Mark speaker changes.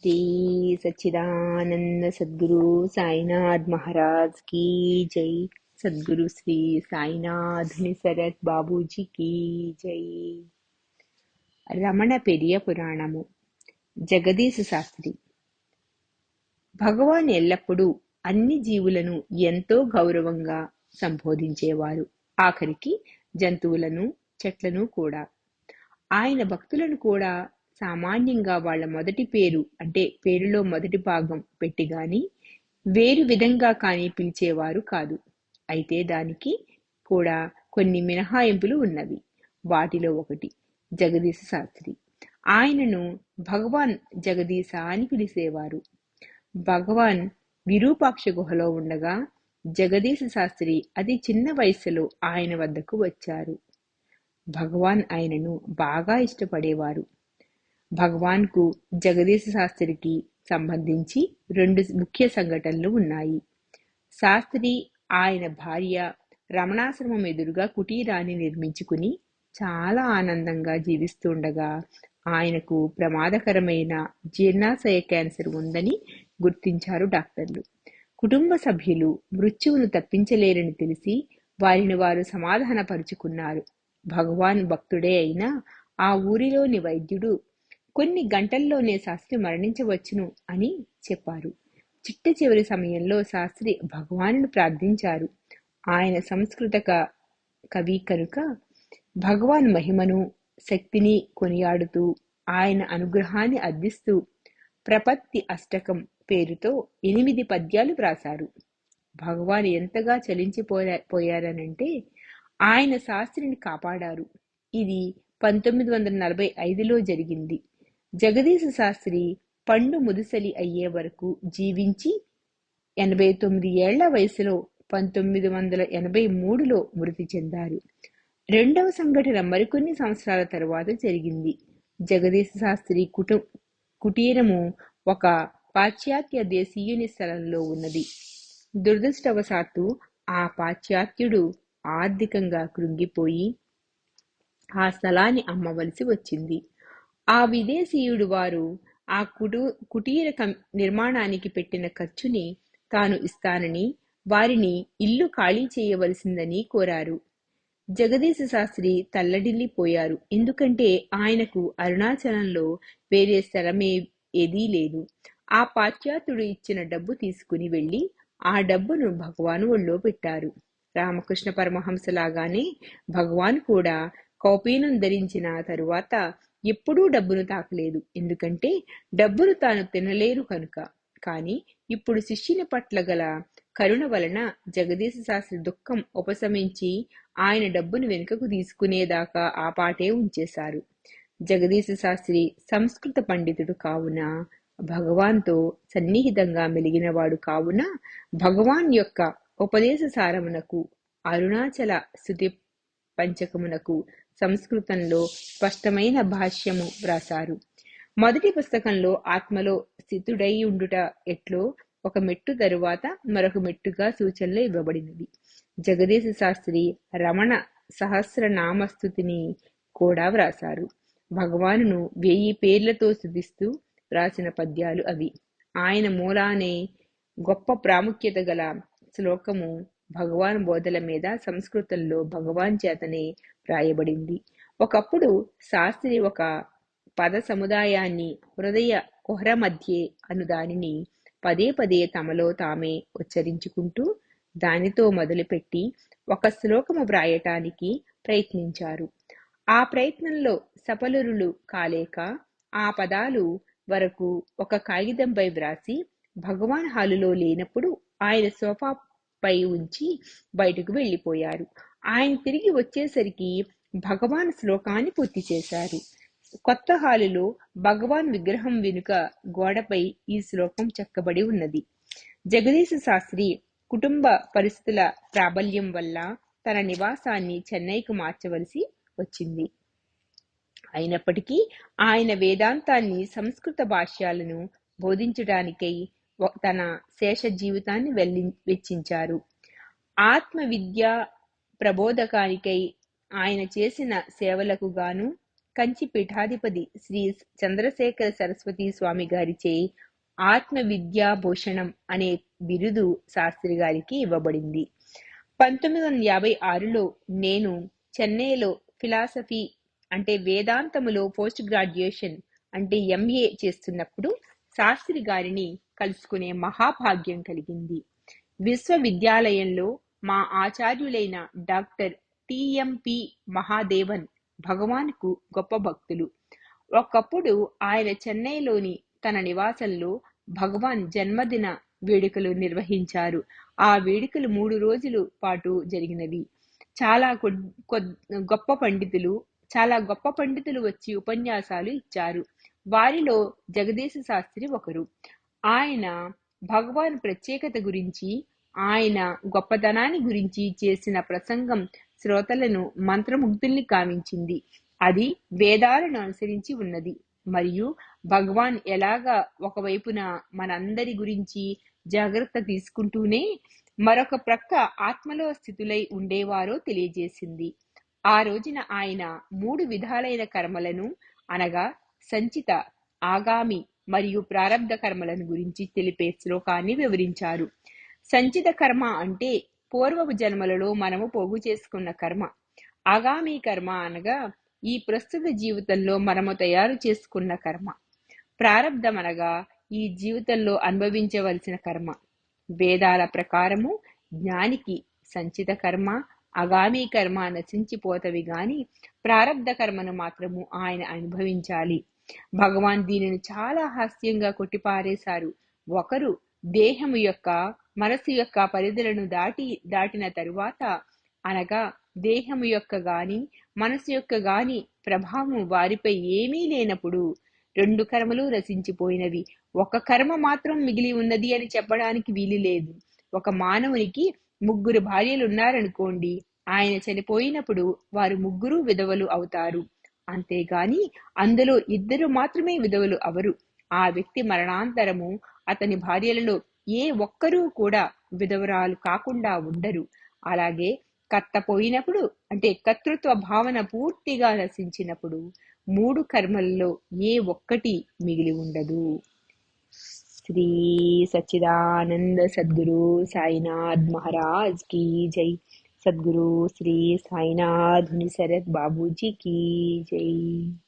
Speaker 1: శ్రీ సచ్చిదానంద సద్గురు సాయినాథ్ మహారాజ్ కీ జై సద్గురు శ్రీ సాయినాథ్ శరత్ బాబూజీ కీ జై రమణ పెరియ పురాణము జగదీశ శాస్త్రి। భగవాన్ ఎల్లప్పుడూ అన్ని జీవులను ఎంతో గౌరవంగా సంబోధించేవారు. ఆఖరికి జంతువులను చెట్లను కూడా. ఆయన భక్తులను కూడా సామాన్యంగా వాళ్ళ మొదటి పేరు అంటే పేరులో మొదటి భాగం పెట్టి గాని వేరు విధంగా కానీ పిలిచేవారు కాదు. అయితే దానికి కూడా కొన్ని మినహాయింపులు ఉన్నవి. వాటిలో ఒకటి జగదీశ శాస్త్రి. ఆయనను భగవాన్ జగదీశ అని పిలిచేవారు. భగవాన్ విరూపాక్ష గుహలో ఉండగా జగదీశ శాస్త్రి అతి చిన్న వయస్సులో ఆయన వద్దకు వచ్చారు. భగవాన్ ఆయనను బాగా ఇష్టపడేవారు. భగవాన్కు జగదీశ శాస్త్రికి సంబంధించి రెండు ముఖ్య సంఘటనలు ఉన్నాయి. శాస్త్రి ఆయన భార్య రమణాశ్రమం ఎదురుగా కుటీరాన్ని నిర్మించుకుని చాలా ఆనందంగా జీవిస్తుండగా ఆయనకు ప్రమాదకరమైన జీర్ణాశయ క్యాన్సర్ ఉందని గుర్తించారు డాక్టర్లు. కుటుంబ సభ్యులు మృత్యువును తప్పించలేరని తెలిసి వారిని వారు సమాధానపరుచుకున్నారు. భగవాన్ భక్తుడే అయినా ఆ ఊరిలోని వైద్యుడు కొన్ని గంటల్లోనే శాస్త్రి మరణించవచ్చును అని చెప్పారు. చిట్ట చివరి సమయంలో శాస్త్రి భగవానుడు ప్రార్థించారు. ఆయన సంస్కృత కవి కనుక భగవాన్ మహిమను శక్తిని కొనియాడుతూ ఆయన అనుగ్రహాన్ని అర్థిస్తూ ప్రపత్తి అష్టకం పేరుతో ఎనిమిది పద్యాలు వ్రాశారు. భగవాన్ ఎంతగా చలించిపోయా పోయారనంటే ఆయన శాస్త్రిని కాపాడారు. ఇది పంతొమ్మిది వందల నలభై ఐదులో జరిగింది. జగదీశ శాస్త్రి పండు ముదుసలి అయ్యే వరకు జీవించి ఎనభై తొమ్మిది ఏళ్ళ వయసులో పంతొమ్మిది వందల ఎనభై మూడులో మృతి చెందారు. రెండవ సంఘటన మరికొన్ని సంవత్సరాల తరువాత జరిగింది. జగదీశ శాస్త్రి కుటు కుటీరము ఒక పాశ్చాత్య దేశీయుని స్థలంలో ఉన్నది. దురదృష్టవశాత్తు ఆ పాశ్చాత్యుడు ఆర్థికంగా కృంగిపోయి ఆ స్థలాన్ని అమ్మవలసి వచ్చింది. ఆ విదేశీయుడు వారు ఆ కుటు కుటీర నిర్మాణానికి పెట్టిన ఖర్చుని తాను ఇస్తానని వారిని ఇల్లు ఖాళీ చేయవలసిందని కోరారు. జగదీశ శాస్త్రి తల్లడిల్లిపోయారు. ఎందుకంటే ఆయనకు అరుణాచలంలో వేరే స్థలమే ఏదీ లేదు. ఆ పాశ్చాత్యుడు ఇచ్చిన డబ్బు తీసుకుని వెళ్ళి ఆ డబ్బును భగవాను ఒళ్ళో పెట్టారు. రామకృష్ణ పరమహంసలాగానే భగవాన్ కూడా కౌపీనం ధరించిన తరువాత ఎప్పుడూ డబ్బును తాకలేదు. ఎందుకంటే డబ్బును తాను తినలేరు కనుక. కానీ ఇప్పుడు శిష్యుని పట్ల గల కరుణ వలన జగదీశ శాస్త్రి దుఃఖం ఉపశమించి ఆయన డబ్బును వెనుకకు తీసుకునేదాకా ఆ పాటే ఉంచేశారు. జగదీశ శాస్త్రి సంస్కృత పండితుడు కావున భగవాన్తో సన్నిహితంగా మెలిగినవాడు కావున భగవాన్ యొక్క ఉపదేశ సారమునకు అరుణాచల స్థుతి పంచకమునకు సంస్కృతంలో స్పష్టమైన భాష్యము వ్రాసారు మొదటి పుస్తకంలో ఆత్మలో స్థితుడై ఉండుట ఎట్లో ఒక మెట్టు తరువాత మరొక మెట్టుగా సూచనలు ఇవ్వబడినవి. జగదీశ శాస్త్రి రమణ సహస్రనామస్థుతిని కూడా వ్రాశారు. భగవానును వెయ్యి పేర్లతో స్థుతిస్తూ వ్రాసిన పద్యాలు అవి. ఆయన మూలానే గొప్ప ప్రాముఖ్యత గల శ్లోకము భగవాన్ బోధల మీద సంస్కృతంలో భగవాన్ చేతనే వ్రాయబడింది. ఒకప్పుడు శాస్త్రి ఒక పద సముదాయాన్ని హృదయ కుహర మధ్యే అను దానిని పదే పదే తమలో తామే ఉచ్చరించుకుంటూ దానితో మొదలుపెట్టి ఒక శ్లోకము వ్రాయటానికి ప్రయత్నించారు. ఆ ప్రయత్నంలో సఫలురులు కాలేక ఆ పదాలు వరకు ఒక కాగితంపై వ్రాసి భగవాన్ హాలులో లేనప్పుడు ఆయన సోఫా పై ఉంచి బయటకు వెళ్ళిపోయారు. ఆయన తిరిగి వచ్చేసరికి భగవాన్ శ్లోకాన్ని పూర్తి చేశారు. కొత్త హాలులో భగవాన్ విగ్రహం వెనుక గోడపై ఈ శ్లోకం చెక్కబడి ఉన్నది. జగదీశ శాస్త్రి కుటుంబ పరిస్థితుల ప్రాబల్యం వల్ల తన నివాసాన్ని చెన్నైకు మార్చవలసి వచ్చింది. అయినప్పటికీ ఆయన వేదాంతాన్ని సంస్కృత భాష్యాలను బోధించడానికై తన శేష జీవితాన్ని వెల్లి వెచ్చించారు. ఆత్మ విద్య ప్రబోధకానికై ఆయన చేసిన సేవలకు గాను కంచి పీఠాధిపతి శ్రీ చంద్రశేఖర సరస్వతి స్వామి గారిచే ఆత్మ విద్యాభూషణం అనే బిరుదు శాస్త్రి గారికి ఇవ్వబడింది. పంతొమ్మిది వందల యాభై ఆరులో నేను చెన్నైలో ఫిలాసఫీ అంటే వేదాంతములో పోస్ట్ గ్రాడ్యుయేషన్ అంటే ఎంఏ చేస్తున్నప్పుడు శాస్త్రి గారిని కలుసుకునే మహాభాగ్యం కలిగింది. విశ్వవిద్యాలయంలో మా ఆచార్యులైన డాక్టర్ టిఎంపి మహాదేవన్ భగవాన్కు గొప్ప భక్తులు. ఒకప్పుడు ఆయన చెన్నైలోని తన నివాసంలో భగవాన్ జన్మదిన వేడుకలు నిర్వహించారు. ఆ వేడుకలు మూడు రోజులు పాటు జరిగినవి. చాలా గొప్ప పండితులు చాలా గొప్ప పండితులు వచ్చి ఉపన్యాసాలు ఇచ్చారు. వారిలో జగదీశ శాస్త్రి ఒకరు. ఆయన భగవాన్ ప్రత్యేకత గురించి ఆయన గొప్పతనాన్ని గురించి చేసిన ప్రసంగం శ్రోతలను మంత్రముగ్ధుల్ని కావించింది. అది వేదాలను అనుసరించి ఉన్నది. మరియు భగవాన్ ఎలాగా ఒకవైపున మనందరి గురించి జాగ్రత్త తీసుకుంటూనే మరొక ప్రక్క ఆత్మలో స్థితులై ఉండేవారో తెలియజేసింది. ఆ రోజున ఆయన మూడు విధాలైన కర్మలను అనగా సంచిత ఆగామి మరియు ప్రారంధ కర్మలను గురించి తెలిపే శ్లోకాన్ని వివరించారు. సంచిత కర్మ అంటే పూర్వపు జన్మలలో మనము పోగు చేసుకున్న కర్మ. ఆగామి కర్మ అనగా ఈ ప్రస్తుత జీవితంలో మనము తయారు చేసుకున్న కర్మ. ప్రారంధం అనగా ఈ జీవితంలో అనుభవించవలసిన కర్మ. వేదాల ప్రకారము జ్ఞానికి సంచిత కర్మ అగామి కర్మ నశించిపోతవి గాని ప్రారంధ కర్మను మాత్రము ఆయన అనుభవించాలి. భగవాన్ దీనిని చాలా హాస్యంగా కొట్టిపారేశారు. ఒకరు దేహము యొక్క మనసు యొక్క పరిధులను దాటి దాటిన తరువాత అనగా దేహము యొక్క గాని మనసు యొక్క గాని ప్రభావం వారిపై ఏమీ లేనప్పుడు రెండు కర్మలు రసించిపోయినవి. ఒక కర్మ మాత్రం మిగిలి ఉన్నది అని చెప్పడానికి వీలు లేదు. ఒక మానవునికి ముగ్గురు భార్యలు ఉన్నారనుకోండి ఆయన చనిపోయినప్పుడు వారు ముగ్గురు విధవలు అవుతారు. అంతేగాని అందులో ఇద్దరు మాత్రమే విధవులు అవరు. ఆ వ్యక్తి మరణాంతరము అతని భార్యలలో ఏ ఒక్కరూ కూడా విధవరాలు కాకుండా ఉండరు. అలాగే కత్తపోయినప్పుడు అంటే కర్తృత్వ భావన పూర్తిగా నశించినప్పుడు మూడు కర్మల్లో ఏ ఒక్కటి మిగిలి ఉండదు. శ్రీ సచ్చిదానంద సద్గురు సాయినాథ్ మహారాజ్ కీ జై. सदगुरु श्री साईनाथ मुनि शरद बाबू जी की जय।